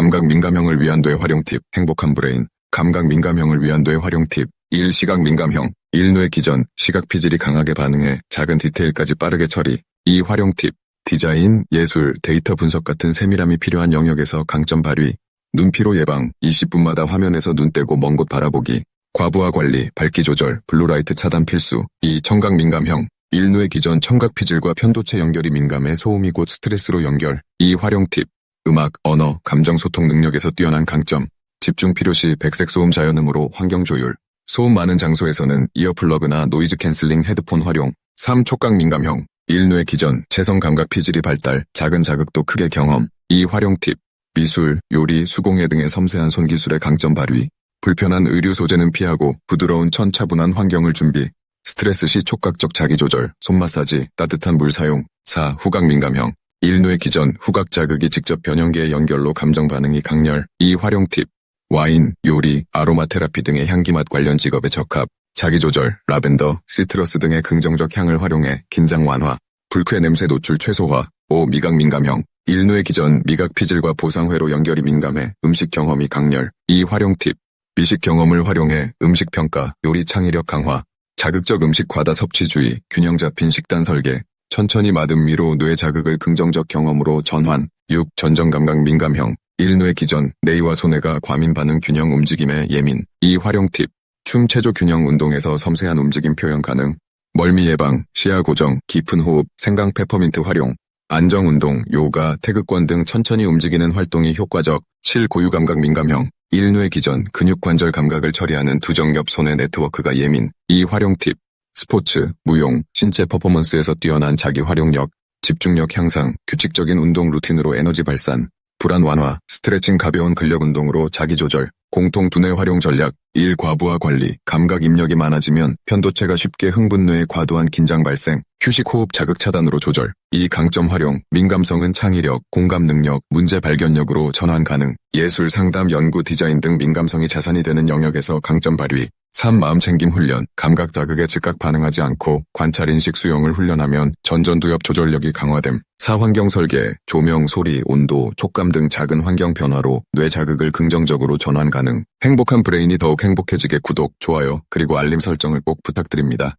감각 민감형을 위한 뇌 활용 팁, 행복한 브레인. 감각 민감형을 위한 뇌 활용 팁. 1. 시각 민감형. 1. 뇌 기전, 시각 피질이 강하게 반응해 작은 디테일까지 빠르게 처리. 2. 활용 팁. 디자인, 예술, 데이터 분석 같은 세밀함이 필요한 영역에서 강점 발휘. 눈피로 예방, 20분마다 화면에서 눈 떼고 먼 곳 바라보기. 과부하 관리, 밝기 조절, 블루라이트 차단 필수. 2. 청각 민감형. 1뇌 기전 청각 피질과 편도체 연결이 민감해 소음이 곧 스트레스로 연결. 2. 활용 팁. 음악, 언어, 감정 소통 능력에서 뛰어난 강점. 집중 필요시 백색 소음 자연음으로 환경 조율. 소음 많은 장소에서는 이어플러그나 노이즈 캔슬링 헤드폰 활용. 3. 촉각 민감형. 1뇌 기전, 체성 감각 피질이 발달, 작은 자극도 크게 경험. 2. 활용 팁. 미술, 요리, 수공예 등의 섬세한 손기술의 강점 발휘. 불편한 의류 소재는 피하고 부드러운 천차분한 환경을 준비. 스트레스 시 촉각적 자기조절, 손마사지, 따뜻한 물 사용. 4. 후각 민감형. 1뇌 기전, 후각 자극이 직접 변형계의 연결로 감정 반응이 강렬. 2. 활용 팁. 와인, 요리, 아로마 테라피 등의 향기맛 관련 직업에 적합. 자기조절, 라벤더, 시트러스 등의 긍정적 향을 활용해 긴장 완화, 불쾌 냄새 노출 최소화, 5. 미각 민감형, 1뇌 기전 미각 피질과 보상회로 연결이 민감해 음식 경험이 강렬, 2. 활용 팁, 미식 경험을 활용해 음식 평가, 요리 창의력 강화, 자극적 음식 과다 섭취 주의, 균형 잡힌 식단 설계, 천천히 마음 위로 뇌 자극을 긍정적 경험으로 전환, 6. 전정 감각 민감형, 1 뇌 기전, 뇌와 손해가 과민 반응 균형 움직임에 예민, 2. 활용 팁, 춤 체조 균형 운동에서 섬세한 움직임 표현 가능. 멀미 예방, 시야 고정, 깊은 호흡, 생강 페퍼민트 활용. 안정 운동, 요가, 태극권 등 천천히 움직이는 활동이 효과적. 7. 고유 감각 민감형. 1 뇌 기전, 근육 관절 감각을 처리하는 두정겹 손의 네트워크가 예민. 2. 활용 팁. 스포츠, 무용, 신체 퍼포먼스에서 뛰어난 자기 활용력, 집중력 향상, 규칙적인 운동 루틴으로 에너지 발산, 불안 완화, 스트레칭 가벼운 근력 운동으로 자기 조절, 공통 두뇌 활용 전략, 일 과부하 관리, 감각 입력이 많아지면 편도체가 쉽게 흥분뇌에 과도한 긴장 발생, 휴식 호흡 자극 차단으로 조절. 이 강점 활용, 민감성은 창의력, 공감 능력, 문제 발견력으로 전환 가능. 예술 상담 연구 디자인 등 민감성이 자산이 되는 영역에서 강점 발휘. 3. 마음챙김 훈련, 감각 자극에 즉각 반응하지 않고 관찰 인식 수용을 훈련하면 전전두엽 조절력이 강화됨. 4. 환경 설계, 조명, 소리, 온도, 촉감 등 작은 환경 변화로 뇌 자극을 긍정적으로 전환 가능. 행복한 브레인이 더욱 행복해지게 구독, 좋아요, 그리고 알림 설정을 꼭 부탁드립니다.